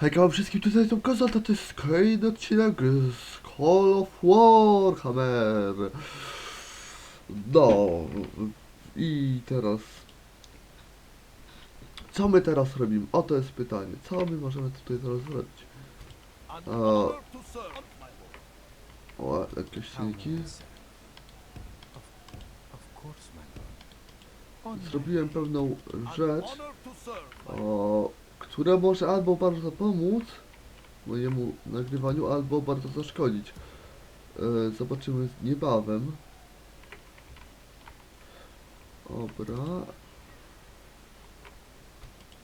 Hejka wszystkim, tutaj są Kozata, to jest kolejny odcinek z Call of Warhammer. No, i teraz... Co my teraz robimy? Oto jest pytanie. Co my możemy tutaj teraz zrobić? To lord. O, jakieś silniki. Zrobiłem pewną rzecz, to o, która może albo bardzo pomóc mojemu nagrywaniu, albo bardzo zaszkodzić. E, zobaczymy niebawem. Dobra.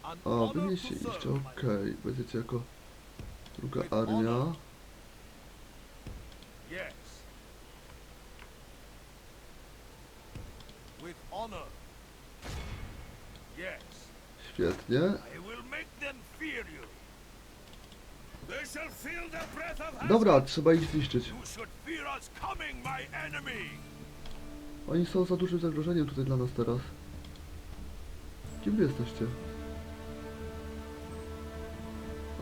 A, honor wy to mieliście iść, serve, my okej. lord. Będziecie jako druga armia. Świetnie. Dobra, trzeba ich zniszczyć. Oni są za dużym zagrożeniem tutaj dla nas teraz. Kim wy jesteście?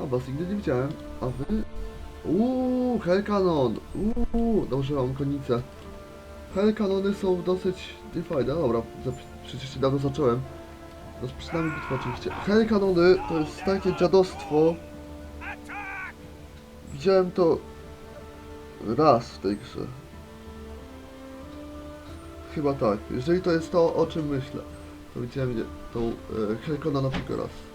A was nigdy nie widziałem. A wy? Uuu, Hellcanon! Uuu, dobrze mam konicę. Hellcanony są dosyć niefajne. Dobra, przecież niedawno zacząłem. Rozpoczynamy bitwę oczywiście. Hellcanony to jest takie dziadostwo. Widziałem to raz w tej grze. Chyba tak. Jeżeli to jest to, o czym myślę, to widziałem tą e, Hellcanona tylko raz.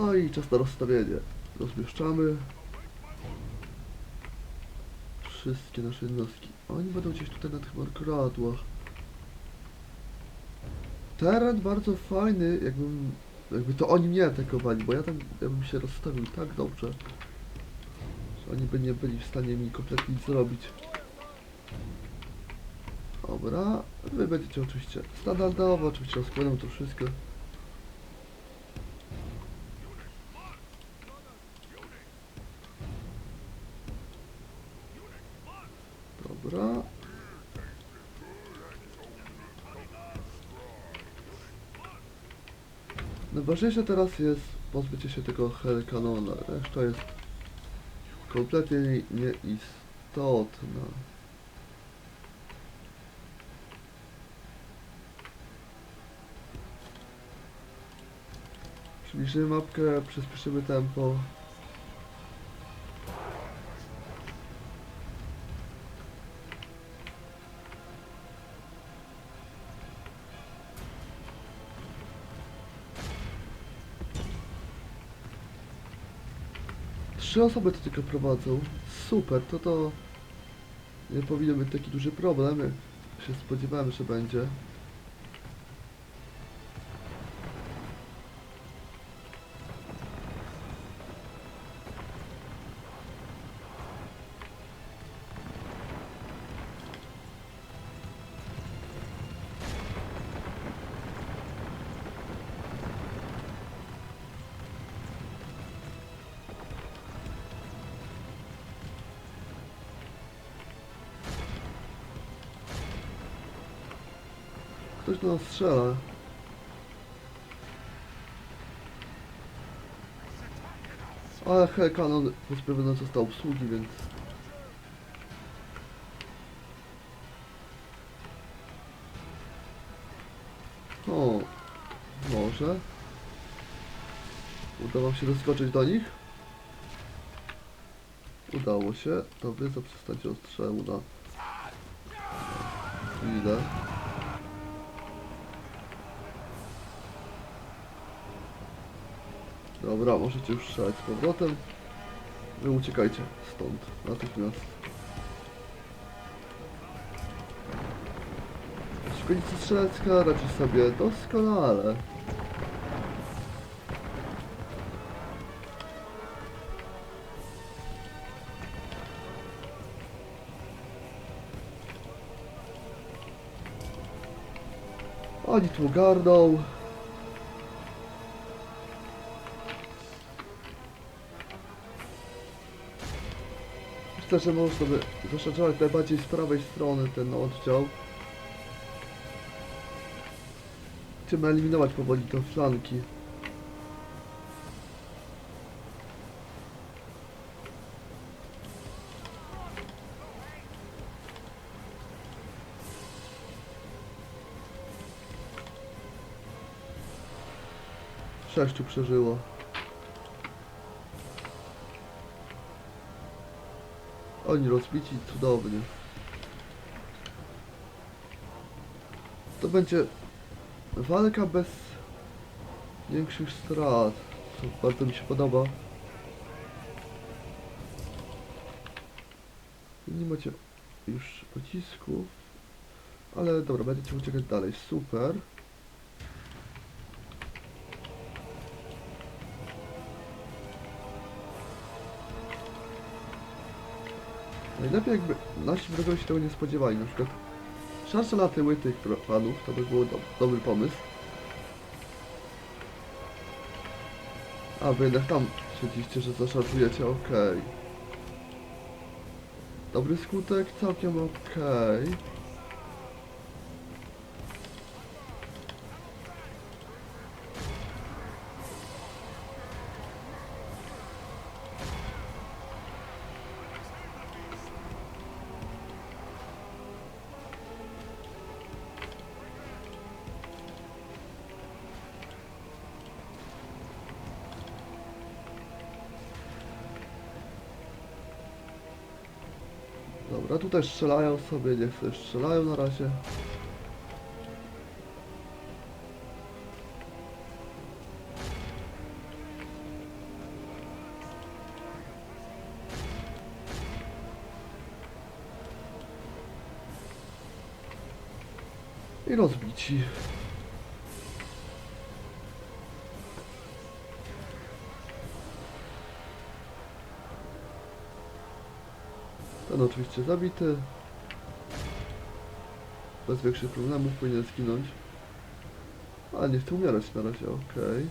No i czas na rozstawienie. Rozmieszczamy wszystkie nasze jednostki. Oni będą gdzieś tutaj na tych markradłach. Teren bardzo fajny, jakbym, jakby to oni mnie atakowali, bo ja tam ja bym się rozstawił tak dobrze, że oni by nie byli w stanie mi kompletnie nic zrobić. Dobra, wy będziecie oczywiście standardowo, oczywiście rozkładam to wszystko. Dobra. Najważniejsze teraz jest pozbycie się tego Hellcanona. Reszta jest kompletnie nie- nieistotna. Przybliżymy mapkę, przyspieszymy tempo. Trzy osoby to tylko prowadzą. Super, to to nie powinien być taki duży problem. jak Się spodziewałem, że będzie. Ktoś do nas strzela. Ale Hellcanon pozbawiony został obsługi, więc... O, może. Uda wam się doskoczyć do nich? Udało się. Wy zaprzestańcie ostrzału na chwilę. Dobra, możecie już strzelać z powrotem. Wy uciekajcie stąd, natychmiast. Szkolnica strzelecka radzi sobie doskonale. Oni tu gardą. Że można by zaszarżować najbardziej z prawej strony ten oddział. Chcemy eliminować powoli te flanki. Sześciu przeżyło. Oni rozbici cudownie. To będzie walka bez większych strat. Co bardzo mi się podoba. Nie macie już pocisków. Ale dobra, będziecie uciekać dalej. Super. Najlepiej jakby nasi wrogowie się tego nie spodziewali, na przykład szansa na tyły tych panów, to by był do, dobry pomysł. A, wy jednak tam siedzicie, że zaszarżujecie, okej. Dobry skutek, całkiem okej. Dobra, tutaj strzelają sobie, niech sobie strzelają na razie. I rozbici. Ten oczywiście zabity. Bez większych problemów powinien zginąć. Ale nie chce umierać na razie, okej.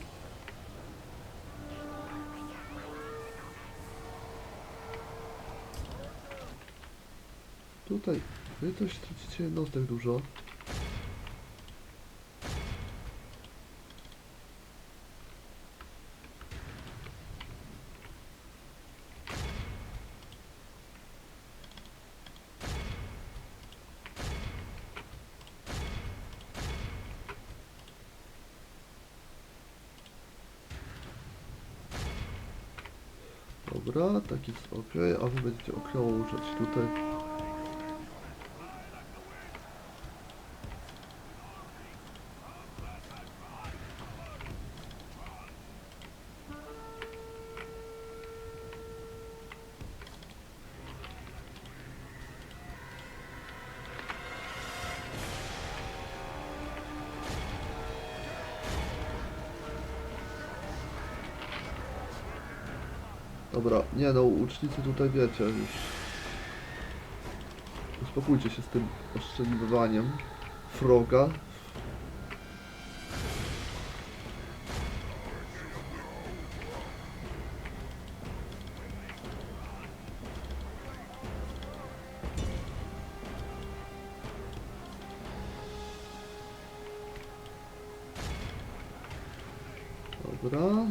Tutaj wy coś tracicie jednostek dużo. Dobra, tak jest ok, a wy będziecie okrążać tutaj. Nie no, ucznicy tutaj wiecie już. Uspokójcie się z tym ostrzeliwaniem froga. Dobra.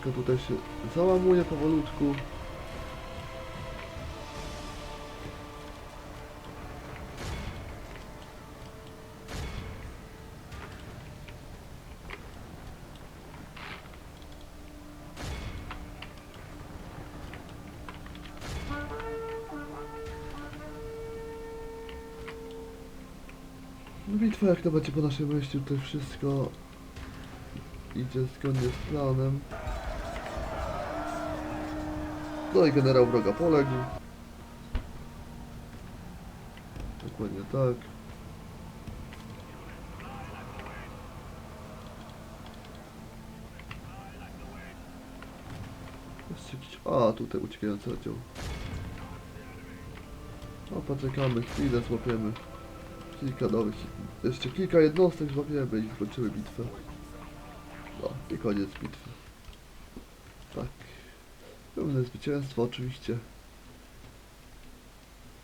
Wszystko tutaj się załamuje powolutku. Bitwa jak to będzie po naszej myśli, tutaj wszystko idzie zgodnie z planem. No i generał wroga poległ. Dokładnie tak. A, tutaj uciekający oddział. No poczekamy, chwilę złapiemy. Kilka nowych, jeszcze kilka jednostek złapiemy i skończymy bitwę. No i koniec bitwy. Tak. Pełne zwycięstwo oczywiście.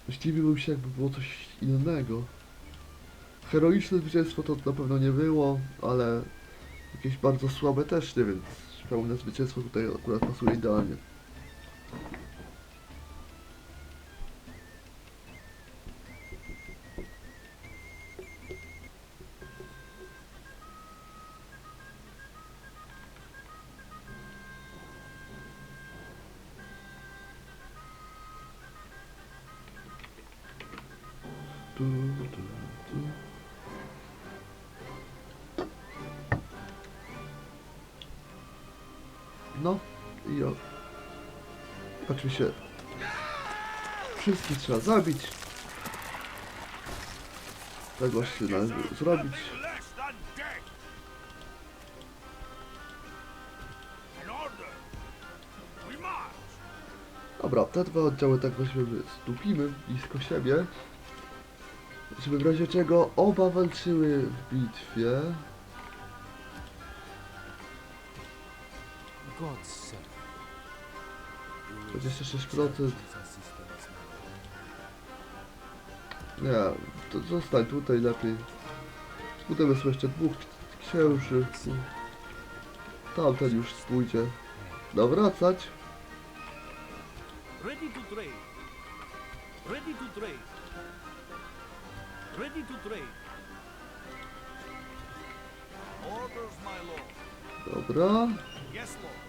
Zdziwiłbym się jakby było coś innego. Heroiczne zwycięstwo to na pewno nie było, ale jakieś bardzo słabe też nie, więc pełne zwycięstwo tutaj akurat pasuje idealnie. Tu, tu, tu. No i o. Oczywiście wszystkich trzeba zabić. Tak właśnie należy zrobić. Dobra, te dwa oddziały tak weźmiemy, stupimy blisko siebie. Żeby w razie czego oba walczyły w bitwie. God's servant. 26%. Nie, to zostań tutaj lepiej. Tutaj wysłał jeszcze dwóch księży. Tamten już pójdzie. Nawracać. Ready to trade. Ready to trade. Ready to trade. Orders, my lord. Dobra. Yes, lord.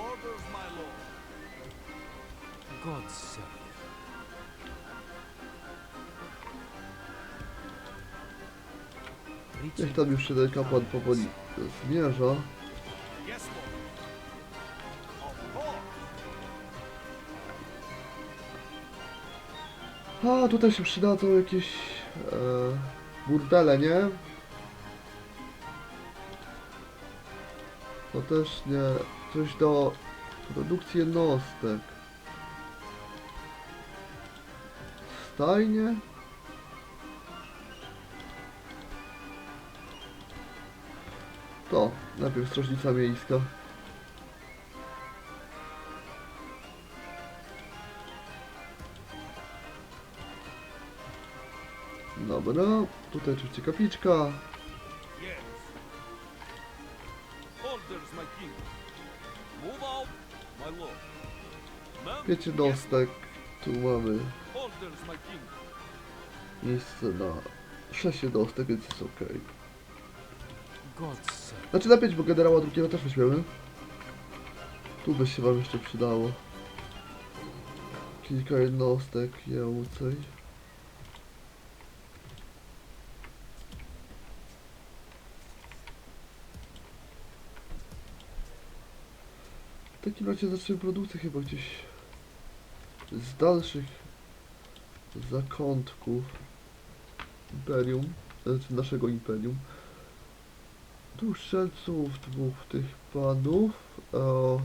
Orders, my lord. God's servant. Niech tam już się ten kapłan powoli zmierza. A tutaj się przydadzą jakieś e, burdele, nie? To też nie. Coś do produkcji jednostek. Stajnie? To, najpierw strażnica miejska. Dobra, tutaj oczywiście kapliczka. Pięć jednostek. Tu mamy miejsce na 6 jednostek, więc jest ok. Znaczy na 5, bo generała drugiego też weźmiemy. Tu by się wam jeszcze przydało. Kilka jednostek jełcej. W takim razie zaczniemy produkcję chyba gdzieś z dalszych zakątków imperium, znaczy naszego imperium. Tu strzelców dwóch tych panów. O,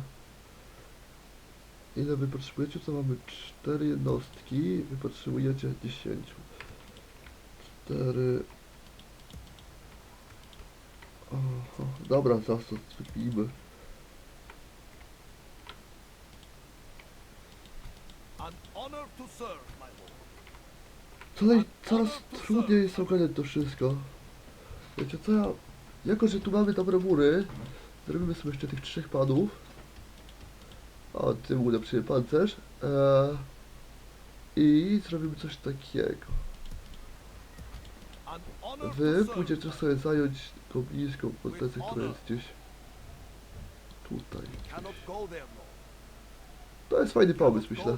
ile wy potrzebujecie? Co mamy? Cztery jednostki. Wy potrzebujecie dziesięciu. Cztery. Oho, dobra, zaraz to. Lord. Coraz, trudniej jest ogarniać to wszystko. Wiecie co ja... Jako, że tu mamy dobre mury, zrobimy sobie jeszcze tych trzech panów. O, tym ulepszymy pancerz. Eee, I zrobimy coś takiego. Wy pójdziecie sobie zająć tą bliską pozycję, która jest gdzieś tutaj. lord. To jest fajny pomysł, myślę.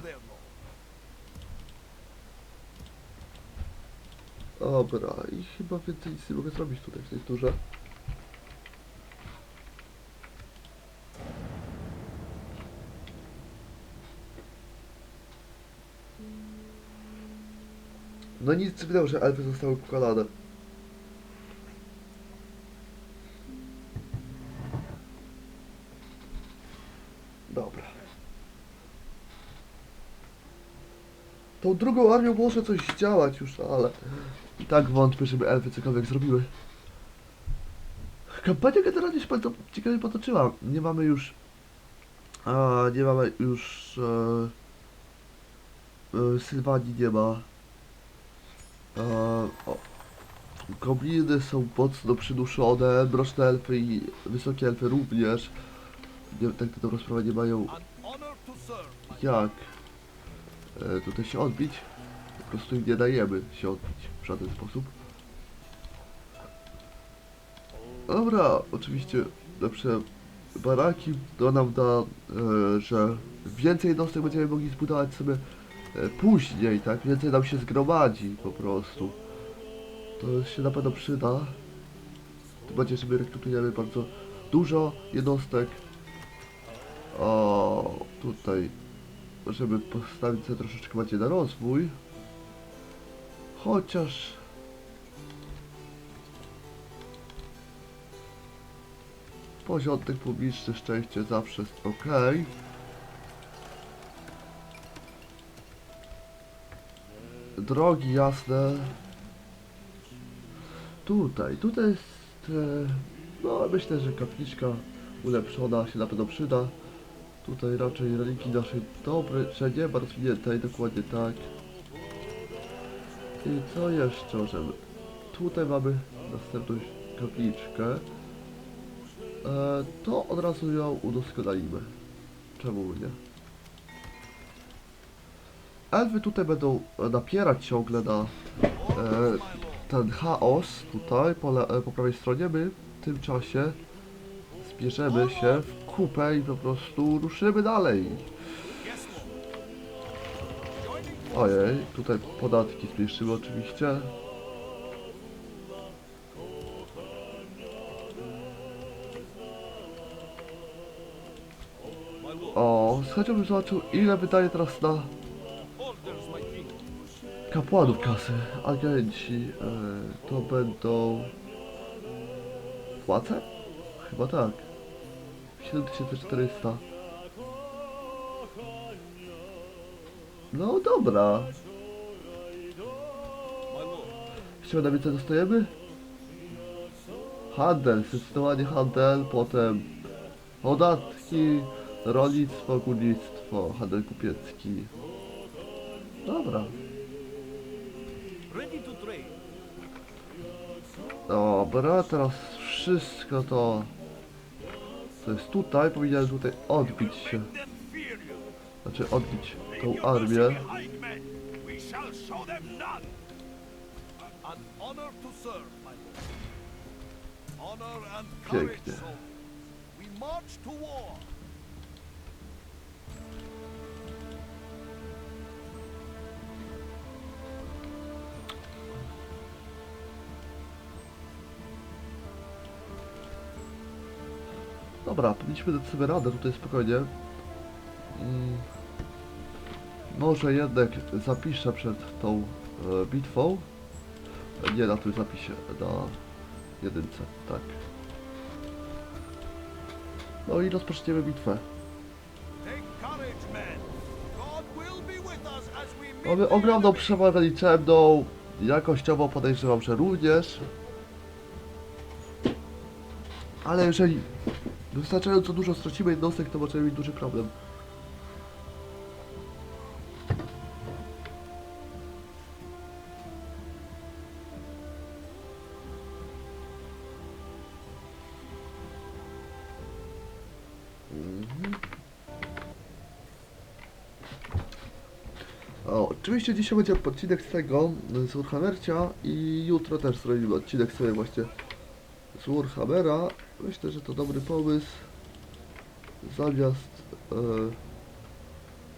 Dobra, i chyba więcej nic nie mogę zrobić tutaj w tej turze. No nic, wydało, że Alpy zostały pokonane. Dobra. Tą drugą armią może coś działać już, ale tak wątpię, żeby elfy cokolwiek zrobiły. Kampania generalnie się bardzo ciekawie potoczyła. Nie mamy już... A, nie mamy już... E, e, Sylwanii nie ma. E, o, gobliny są mocno przyduszone, mroczne elfy i wysokie elfy również. Nie, tak na dobrą sprawę nie mają to jak e, tutaj się odbić. Prostu nie dajemy się odbić w żaden sposób. Dobra, oczywiście lepsze baraki to nam da, e, że więcej jednostek będziemy mogli zbudować sobie e, później, tak? Więcej nam się zgromadzi po prostu. To się na pewno przyda. Tym bardziej, że my rekrutujemy bardzo dużo jednostek. O, tutaj żeby postawić sobie troszeczkę bardziej na rozwój. Chociaż... Porządek publiczny, szczęście zawsze jest ok. Drogi jasne. Tutaj, tutaj jest... E, no myślę, że kapliczka ulepszona się na pewno przyda. Tutaj raczej religii naszej dobrej, że nie ma rozwiniętej, dokładnie tak. I co jeszcze możemy? Tutaj mamy następną kapliczkę. E, to od razu ją udoskonalimy. Czemu nie? Elfy tutaj będą napierać ciągle na e, ten chaos tutaj po, le, e, po prawej stronie. My w tym czasie zbierzemy się w kupę i po prostu ruszymy dalej. Ojej, tutaj podatki zmniejszymy oczywiście. O, z zobaczył ile wydaje teraz na kapłanów kasy. Agenci, e, to będą... Płace? Chyba tak. 7400. No dobra. Jeszcze na więcej dostajemy? Handel, zdecydowanie handel, potem podatki, rolnictwo, górnictwo, handel kupiecki. Dobra. Dobra, teraz wszystko to... Co jest tutaj, powinienem tutaj odbić się. Znaczy odbić tą armię. Pięknie. Dobra, powinniśmy dać sobie radę tutaj spokojnie. Mm. Może jednak zapiszę przed tą e, bitwą. Nie na tym zapisie, na jedynce, tak. No i rozpoczniemy bitwę. Mamy the ogromną przewagę liczebną, jakościowo podejrzewam, że również. Ale jeżeli wystarczająco dużo stracimy jednostek, to możemy mieć duży problem. Oczywiście dzisiaj będzie odcinek z tego, z Warhammercia i jutro też zrobimy odcinek sobie właśnie z Warhammera. Myślę, że to dobry pomysł. Zamiast... E,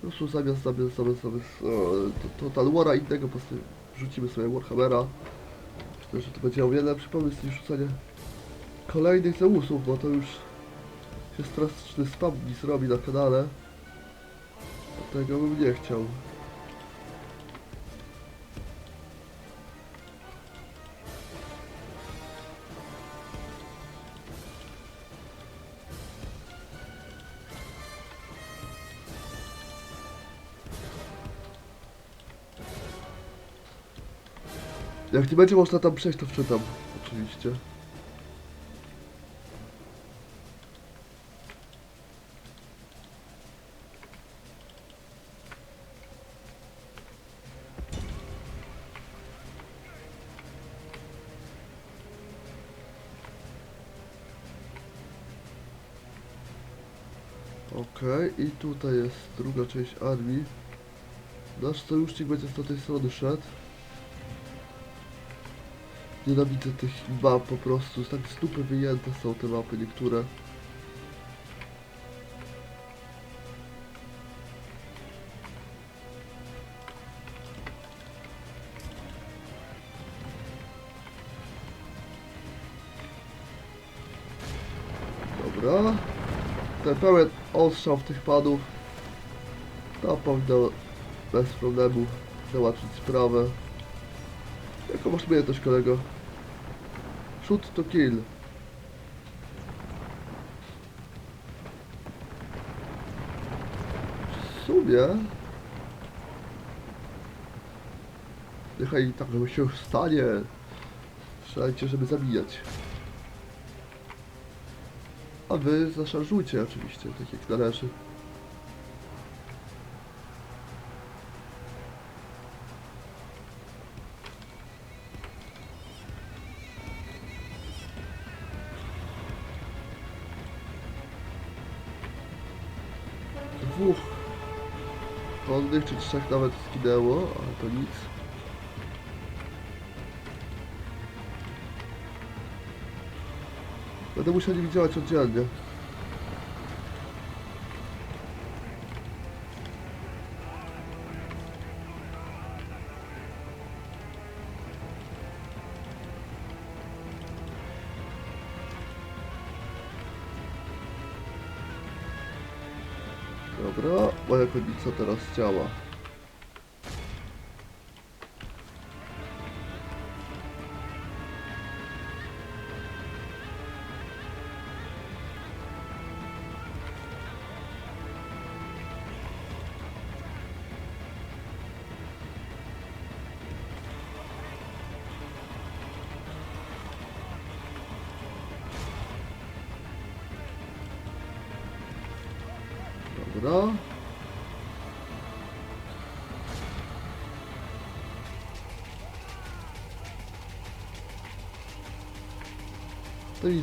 po prostu zamiast, zamiast, zamiast, zamiast e, to, Total War'a innego po prostu rzucimy sobie Warhammera. Myślę, że to będzie o wiele lepszy pomysł niż rzucanie kolejnych Zeusów, bo to już się straszny spam mi zrobi na kanale. Dlatego bym nie chciał. Jak nie będzie można tam przejść, to wczytam. Oczywiście. Okej, i tutaj jest druga część armii. Nasz sojusznik będzie z tej strony szedł. Nienawidzę tych map po prostu, tak z dupy wyjęte są te mapy niektóre. Dobra. Ten pełen ostrzał w tych panów. To powinno bez problemu załatwić sprawę. Jaką masz umiejętność kolego? Shoot to kill. W sumie... Niechaj tak się stanie. Strzelajcie, żeby zabijać. A wy zaszarżujcie oczywiście, tak jak należy. Konnych, czy trzech nawet skinęło, ale to nic. Będę musiał nimi działać oddzielnie. Dobra, moja konnica teraz działa.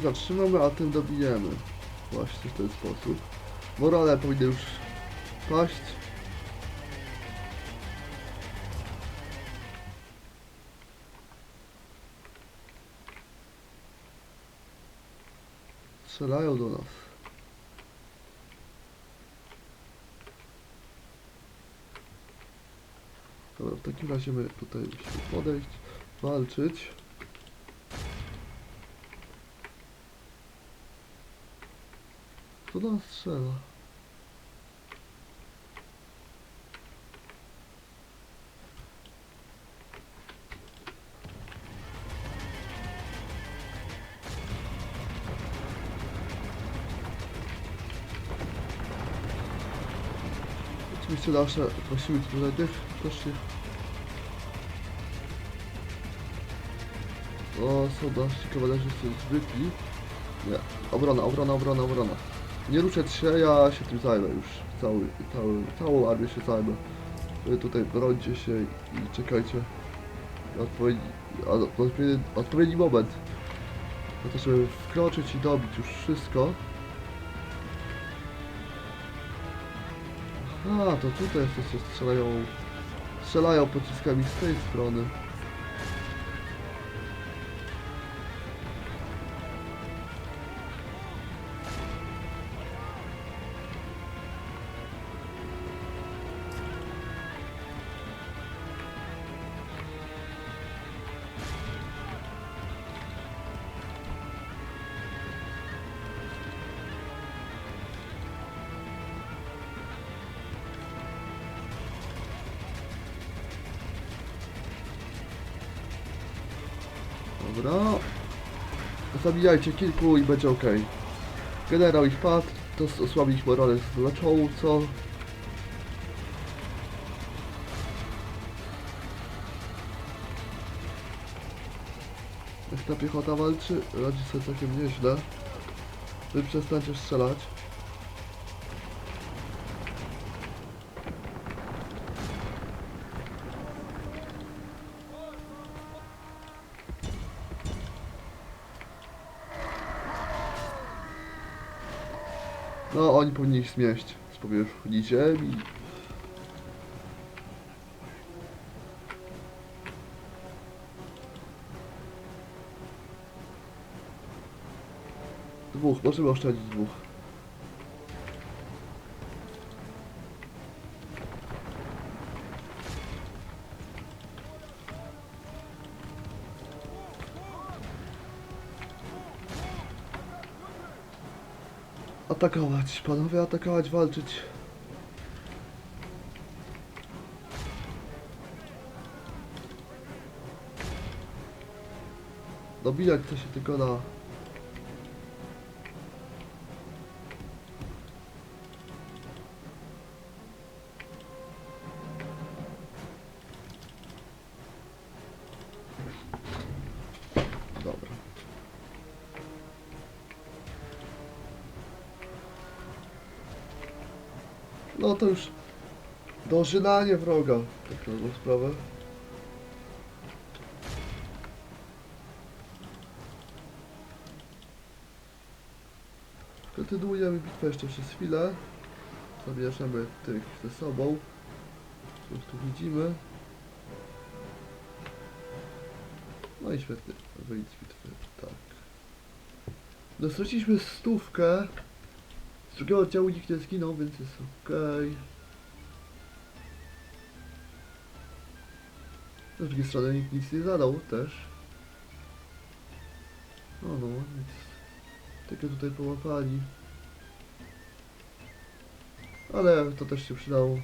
Zatrzymamy, a tym dobijemy. Właśnie w ten sposób. Morale powinny już paść. Strzelają do nas. Dobra, w takim razie my tutaj musimy podejść, walczyć. Kto nas strzela? Oczywiście nasze prosimy tutaj też się... O, są nasi kawalerzyści zwykli. Nie, obrona, obrona, obrona, obrona. Nie ruszać się, ja się tym zajmę już. Cały, cały, całą armię się zajmę. Wy tutaj brońcie się i czekajcie. na Odpowiedni, odpowiedni, odpowiedni moment. Na to, żeby wkroczyć i dobić już wszystko. A, to tutaj jeszcze strzelają... Strzelają pociskami z tej strony. Zabijajcie kilku i będzie ok. Generał ich padł, to s- osłabi ich morale znacząco. ta piechota walczy, radzi sobie całkiem nieźle. Wy przestańcie strzelać. No, oni powinni ich zmieść z powierzchni ziemi. Dwóch, możemy oszczędzić dwóch. Atakować, panowie, atakować, walczyć. Dobijać co się tylko da. Dożynanie wroga. Tak na dobrą sprawę. Kontynuujemy bitwę jeszcze przez chwilę. Zabierzemy tych ze sobą. Już tu widzimy. No i świetnie. Wyjdź z bitwy. Tak. No straciliśmy stówkę. Z drugiego oddziału nikt nie zginął, więc jest okej. Z drugiej strony nikt nic nie zadał też. No no, więc takie tutaj połapali. Ale to też się przydało.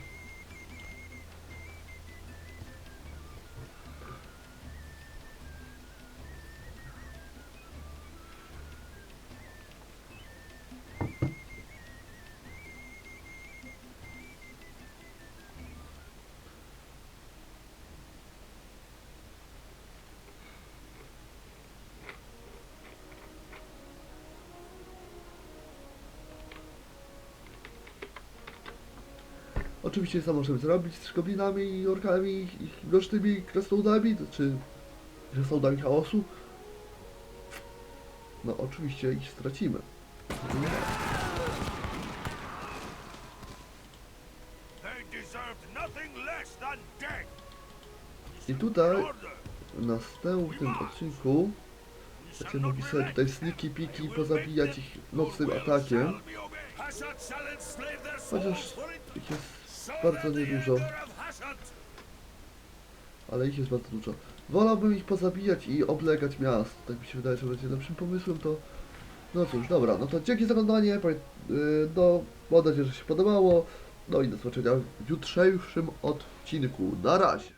Oczywiście samo możemy zrobić z goblinami i orkami i i widocznymi krasnoludami, czy krasnoludami chaosu. No oczywiście ich stracimy. I tutaj w następnym odcinku będziemy relent. tutaj sniki piki pozabijać ich nocnym atakiem. Chociaż jest bardzo niedużo. ale ich jest bardzo dużo. Wolałbym ich pozabijać i oblegać miast. Tak mi się wydaje, że będzie lepszym pomysłem to... No cóż, dobra, no to dzięki za oglądanie, yy, no mam nadzieję, że się podobało. No i do zobaczenia w jutrzejszym odcinku. Na razie!